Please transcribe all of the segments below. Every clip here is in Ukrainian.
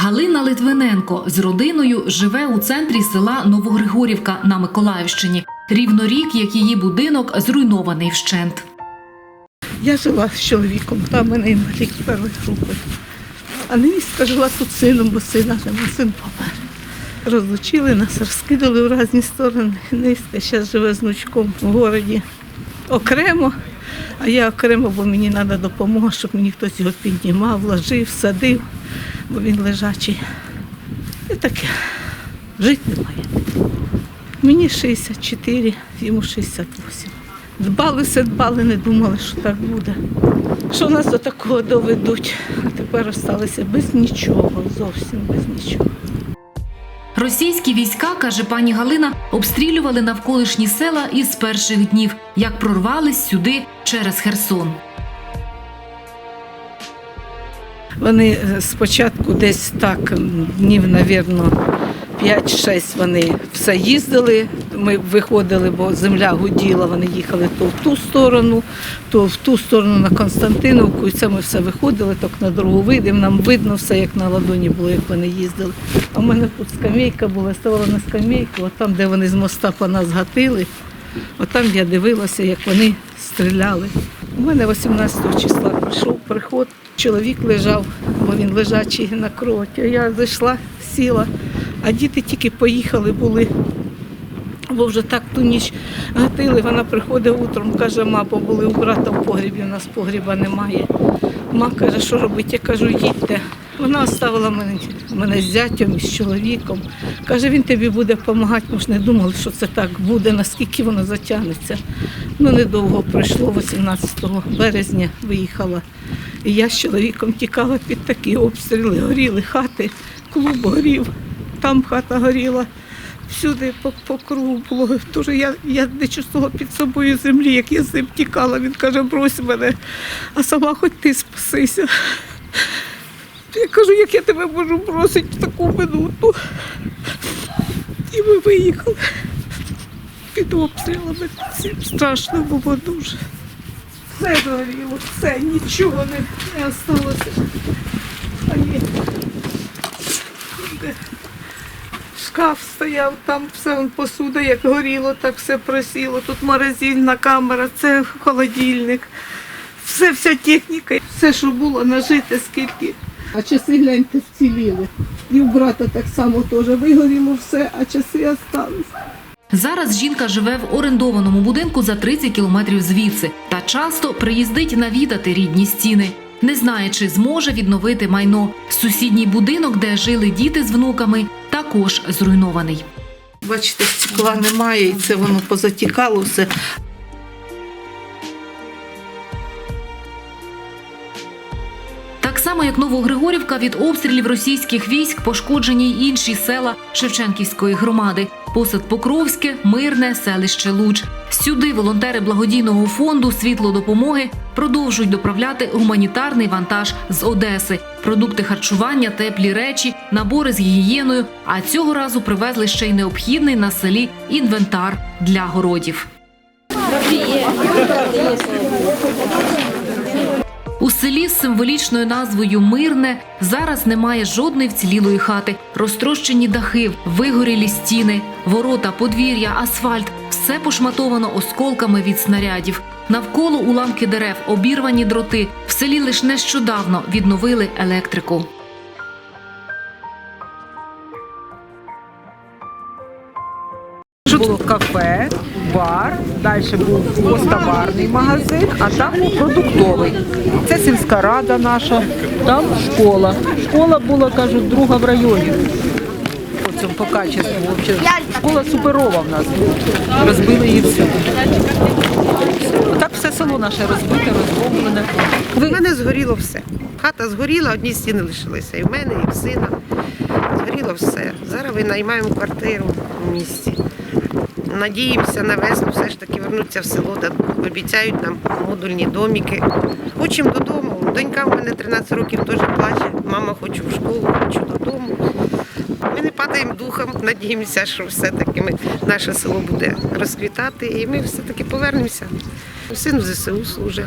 Галина Литвиненко з родиною живе у центрі села Новогригорівка на Миколаївщині. Рівно рік, як її будинок зруйнований вщент. Я жила з чоловіком, там в мене інвалід першої групи. А невістка жила тут з сином, бо сина вже син помер. Розлучили нас, розкидали в різні сторони. Невістка зараз живе з внучком в городі окремо, а я окремо, бо мені треба допомога, щоб мені хтось його піднімав, ложив, садив, бо він лежачий. І таке. Жити немає. Мені 64, йому 68. Дбали все, дбали, не думали, що так буде. Що нас до такого доведуть, а тепер залишилися без нічого, зовсім без нічого. Російські війська, каже пані Галина, обстрілювали навколишні села із перших днів, як прорвались сюди через Херсон. Вони е, спочатку десь так, днів, навірно, 5-6 вони все їздили. Ми виходили, бо земля гуділа, вони їхали то в ту сторону, то в ту сторону на Константиновку. І це ми все виходили, так на дорогу вийдемо, нам видно все, як на ладоні було, як вони їздили. А в мене тут скамейка була, ставала на скамейку, а там, де вони з моста по нас гатили, отам я дивилася, як вони стріляли. У мене 18 числа прийшов приход, чоловік лежав, бо він лежачий на кроваті. Я зайшла, сіла, а діти тільки поїхали були. Бо вже так ту ніч гатили, вона приходить утром, каже, ма, бо були у брата в погрібі, у нас погріба немає. Ма каже, що робити? Я кажу, їдьте. Вона оставила мене, мене з зятям, і з чоловіком. Каже, він тобі буде допомагати. Ми ж не думали, що це так буде, наскільки воно затягнеться. Ну, недовго пройшло, 18 березня виїхала. І я з чоловіком тікала під такі обстріли, горіли хати, клуб горів, там хата горіла. Всюди по, по кругу було. Тож я, я не чувствувала під собою землі, як я з ним тікала. Він каже, брось мене, а сама хоч ти спасися. Я кажу, як я тебе можу бросити в таку минуту. І ми виїхали під обстрілами. Страшно було дуже. Все згоріло, все, нічого не, не осталося. А. Шкаф стояв, там все посуда, як горіло, так все просіло. Тут морозильна камера, це холодильник. Все, вся техніка, все, що було нажите, скільки. А часи гляньте вціліли. І у брата так само теж вигоріло все, а часи залишилися. Зараз жінка живе в орендованому будинку за 30 кілометрів звідси та часто приїздить навідати рідні стіни. Не знає, чи зможе відновити майно. Сусідній будинок, де жили діти з внуками, також зруйнований. Бачите, стекла немає, і це воно позатікало все. Як Новогригорівка від обстрілів російських військ пошкоджені й інші села Шевченківської громади. Посад Покровське, Мирне, селище Луч. Сюди волонтери благодійного фонду Світло допомоги продовжують доправляти гуманітарний вантаж з Одеси, продукти харчування, теплі речі, набори з гігієною. А цього разу привезли ще й необхідний на селі інвентар для городів. У селі з символічною назвою Мирне зараз немає жодної вцілілої хати. Розтрощені дахи, вигорілі стіни, ворота, подвір'я, асфальт все пошматовано осколками від снарядів. Навколо уламки дерев, обірвані дроти. В селі лише нещодавно відновили електрику. Було кафе, бар, далі був гостоварний магазин, а там був продуктовий. Це сільська рада наша, там школа. Школа була, кажуть, друга в районі. По цьому по качеству. Школа суперова в нас була. Розбили її всю. Так все село наше розбите, розбомблене. У мене згоріло все. Хата згоріла, одні стіни лишилися. І в мене, і в сина. Згоріло все. Зараз винаймаємо квартиру в місті. Надіємося на весну все ж таки вернуться в село, обіцяють нам модульні доміки. Хочемо додому. Донька в мене 13 років теж плаче. Мама хочу в школу, хочу додому. Ми не падаємо духом, надіємося, що все-таки наше село буде розквітати і ми все-таки повернемося. Син в ЗСУ служить.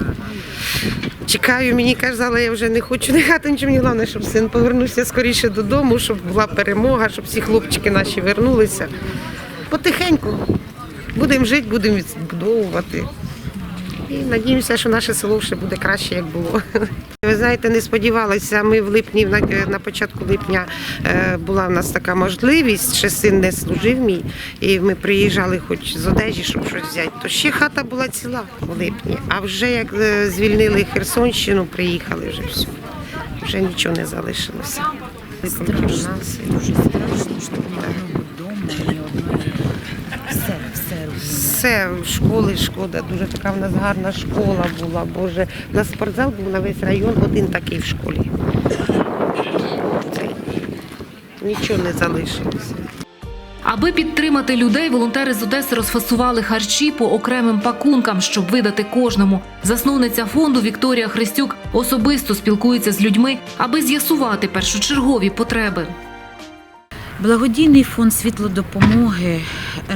Чекаю, мені казали, я вже не хочу не хати нічого. Мені головне, щоб син повернувся скоріше додому, щоб була перемога, щоб всі хлопчики наші вернулися. Потихеньку будемо жити, будемо відбудовувати. І надіємося, що наше село ще буде краще, як було. Ви знаєте, не сподівалися. Ми в липні, на, початку липня е, була в нас така можливість, ще син не служив мій, і ми приїжджали хоч з одежі, щоб щось взяти. То ще хата була ціла в липні. А вже як е, звільнили Херсонщину, приїхали вже все. Вже нічого не залишилося. Страшно, дуже страшно, що немає одної. Все, все. Все, школи шкода, дуже така в нас гарна школа була. Боже, у нас спортзал був на весь район, один такий в школі. Це, нічого не залишилося. Аби підтримати людей, волонтери з Одеси розфасували харчі по окремим пакункам, щоб видати кожному. Засновниця фонду Вікторія Христюк особисто спілкується з людьми, аби з'ясувати першочергові потреби. Благодійний фонд світлодопомоги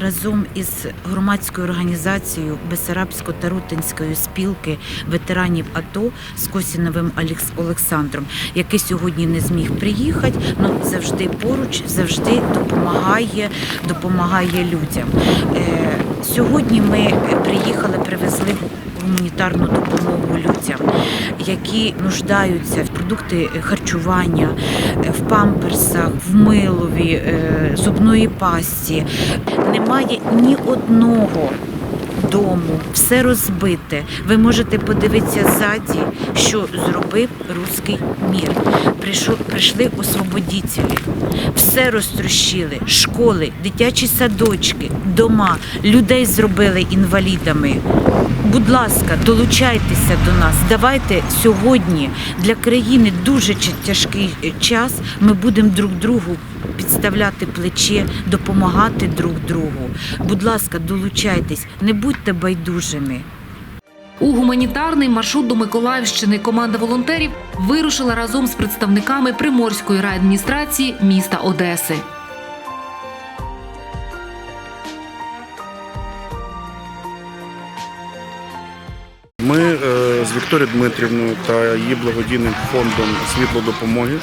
разом із громадською організацією Бесарабсько-Тарутинської спілки ветеранів АТО з Косіновим Олександром, який сьогодні не зміг приїхати, але завжди поруч, завжди допомагає, допомагає людям. Сьогодні ми приїхали, привезли гуманітарну допомогу людям, які нуждаються в продукти харчування, в памперсах, в милові, е, зубної пасті. Немає ні одного дому, все розбите. Ви можете подивитися ззаді, що зробив руський мір. Прийшли освободітелі, все розтрощили, школи, дитячі садочки, дома, людей зробили інвалідами. Будь ласка, долучайтеся до нас. Давайте сьогодні для країни дуже тяжкий е, час. Ми будемо друг другу підставляти плече, допомагати друг другу. Будь ласка, долучайтесь, не будьте байдужими. У гуманітарний маршрут до Миколаївщини команда волонтерів вирушила разом з представниками Приморської райадміністрації міста Одеси. Ми е, з Вікторією Дмитрівною та її благодійним фондом світло допомоги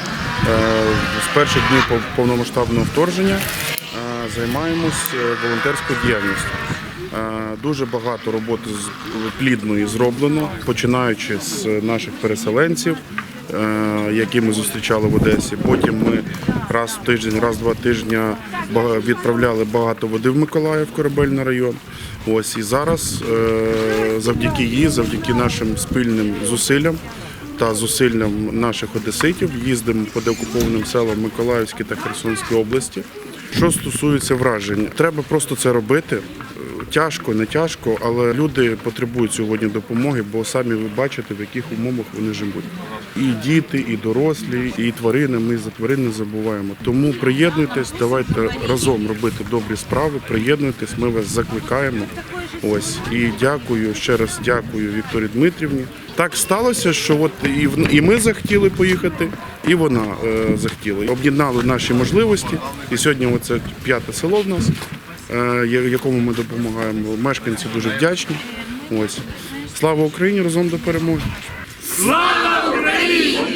з перших днів повномасштабного вторгнення е, займаємось е, волонтерською діяльністю. Е, Дуже багато роботи плідної зроблено, починаючи з наших переселенців, е, які ми зустрічали в Одесі. Потім ми раз в тиждень, раз два тижні відправляли багато води в Миколаїв, корабельний район. Ось і зараз е, завдяки їй, завдяки нашим спільним зусиллям та зусиллям наших одеситів їздимо по деокупованим селам Миколаївській та Херсонській області. Що стосується вражень, треба просто це робити. Тяжко, не тяжко, але люди потребують сьогодні допомоги, бо самі ви бачите, в яких умовах вони живуть. І діти, і дорослі, і тварини. Ми за тварин не забуваємо. Тому приєднуйтесь, давайте разом робити добрі справи. Приєднуйтесь, ми вас закликаємо. Ось і дякую ще раз. Дякую Вікторії Дмитрівні. Так сталося, що от і і ми захотіли поїхати, і вона е, захотіла. Об'єднали наші можливості. І сьогодні оце п'яте село в нас, якому ми допомагаємо. Мешканці дуже вдячні. Ось слава Україні! Разом до перемоги! Україна